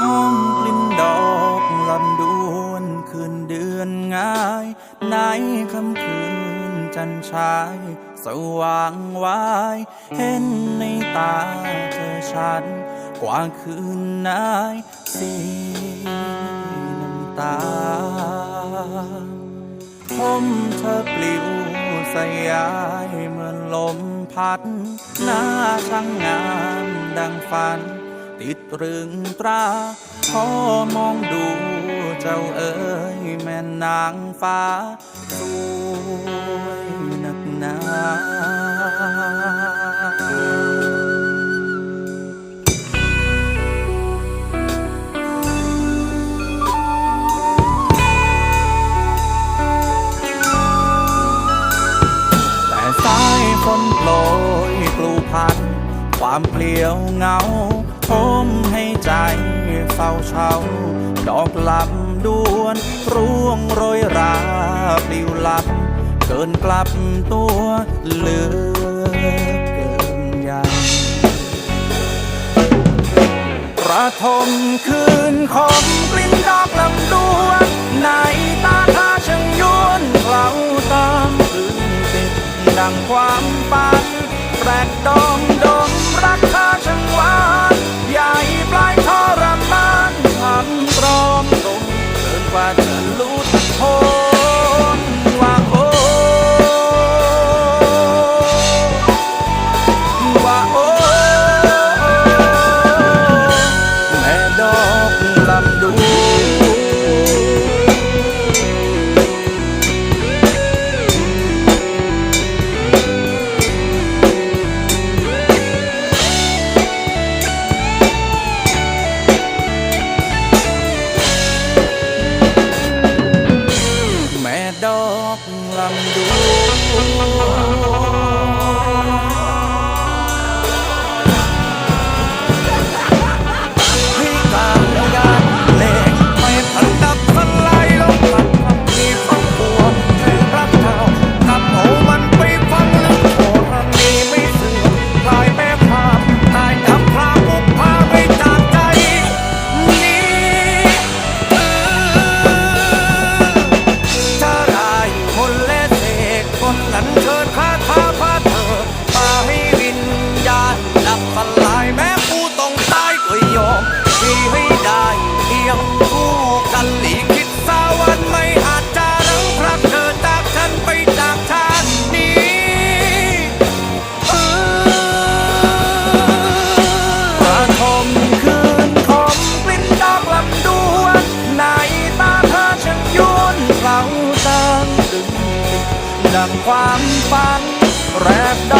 ข้างกลิ่นดอกลำดวนคืนเดือนง่าย ในคำคืนจันชาย สว่างวาย เห็นในตาเธอฉันกว่าคืนนายสีน้ำตาผมเธอปลิวสยายเหมือนลมพัดหน้าช่างงามดังฝัน ติดตรึงตราพอมองดูเจ้าเอ๋ยแม่นางฟ้าสวยนักหนาแต่สายฝนโปรยกลูพัน ความเปลี่ยวเหงา มให้ใจเฝ้าเช่าดอกลำดวนร่วงโรยราปลิวลับ เกินกลับตัวเหลือเกินใหญ่ประทมคืนของกลิ่นดอกลำดวนในตาท่าช่างยวนเคล้าตามคืนติดดังความฝันแปลกดองดมรัำดู ความฝันแรบดอ